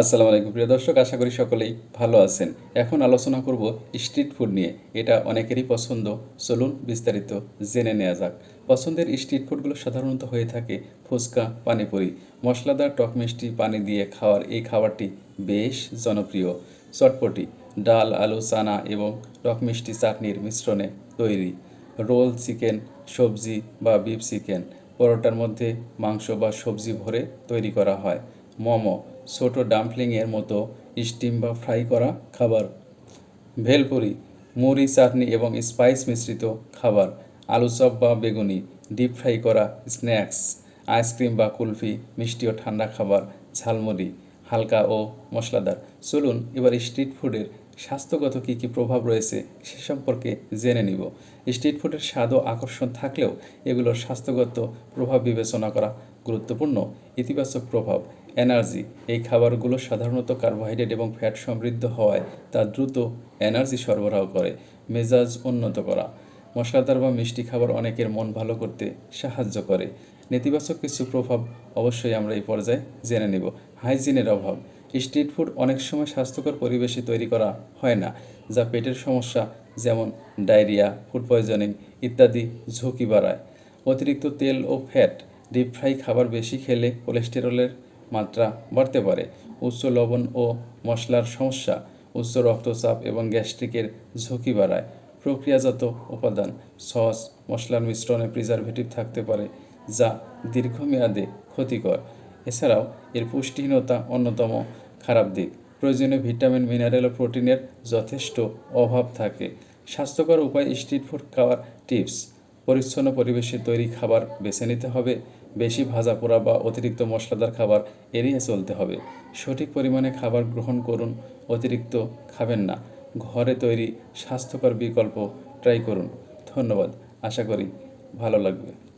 আসসালামু আলাইকুম। প্রিয় দর্শক, আশা করি সকলেই ভালো আছেন। এখন আলোচনা করব স্ট্রিট ফুড নিয়ে। এটা অনেকেরই পছন্দ। চলুন বিস্তারিত জেনে নেওয়া যাক। পছন্দের স্ট্রিট ফুডগুলো সাধারণত হয়ে থাকে ফুচকা, পানিপুরি। মশলাদার, টক মিষ্টি, পানি দিয়ে খাওয়ার এই খাবারটি বেশ জনপ্রিয়। চটপটি, ডাল, আলু, চানা এবং টক মিষ্টি চাটনির মিশ্রণে তৈরি। রোল চিকেন, সবজি বা বিফ চিকেন। পরোটার মধ্যে মাংস বা সবজি ভরে তৈরি করা হয়। মোমো ছোট ডাম্পলিংয়ের মতো স্টিম বা ফ্রাই করা খাবার। ভেলপুরি, মুড়ি, চাটনি এবং স্পাইস মিশ্রিত খাবার, আলু চপ বা বেগুনি, ডিপ ফ্রাই করা স্ন্যাক্স, আইসক্রিম বা কুলফি, মিষ্টি ও ঠান্ডা খাবার, ঝালমুড়ি, হালকা ও মশলাদার। চলুন এবার স্ট্রিট ফুডের স্বাস্থ্যগত কী কী প্রভাব রয়েছে সে সম্পর্কে জেনে নিব। স্ট্রিট ফুডের স্বাদ ও আকর্ষণ থাকলেও এগুলোর স্বাস্থ্যগত প্রভাব বিবেচনা করা গুরুত্বপূর্ণ। ইতিবাচক প্রভাব এনার্জি। এই খাবারগুলো সাধারণত কার্বোহাইড্রেট এবং ফ্যাট সমৃদ্ধ হওয়ায় তা দ্রুত এনার্জি সরবরাহ করে, মেজাজ উন্নত করা। মশলাদার বা মিষ্টি খাবার অনেকের মন ভালো করতে সাহায্য করে। নেতিবাচক কিছু প্রভাব অবশ্যই আমরা এই পর্যায়ে জেনে নেব। হাইজিনের অভাব। স্ট্রিট ফুড অনেক সময় স্বাস্থ্যকর পরিবেশে তৈরি করা হয় না, যা পেটের সমস্যা, যেমন ডায়রিয়া, ফুড পয়জনিং ইত্যাদি ঝুঁকি বাড়ায়। অতিরিক্ত তেল ও ফ্যাট, ডিপ ফ্রাই খাবার বেশি খেলে কোলেস্টেরলের মাত্রা বাড়তে পারে। উচ্চ লবণ ও মশলার সমস্যা, উচ্চ রক্তচাপ এবং গ্যাস্ট্রিকের ঝুঁকি বাড়ায়। প্রক্রিয়াজাত উপাদান, সস, মশলার মিশ্রণে প্রিজারভেটিভ থাকতে পারে, যা দীর্ঘমেয়াদে ক্ষতিকর। এছাড়াও, এর পুষ্টিহীনতা অন্যতম খারাপ দিক। প্রয়োজনীয় ভিটামিন মিনারেল ও প্রোটিনের যথেষ্ট অভাব থাকে। স্বাস্থ্যকর উপায় স্ট্রিট ফুড খাওয়ার টিপস পরিচ্ছন্ন পরিবেশে তৈরি খাবার বেছে নিতে হবে। বেশি ভাজা পোড়া বা অতিরিক্ত মশলাদার খাবার এড়িয়ে চলতে হবে। সঠিক পরিমাণে খাবার গ্রহণ করুন, অতিরিক্ত খাবেন না। ঘরে তৈরি স্বাস্থ্যকর বিকল্প ট্রাই করুন। ধন্যবাদ, আশা করি ভালো লাগবে।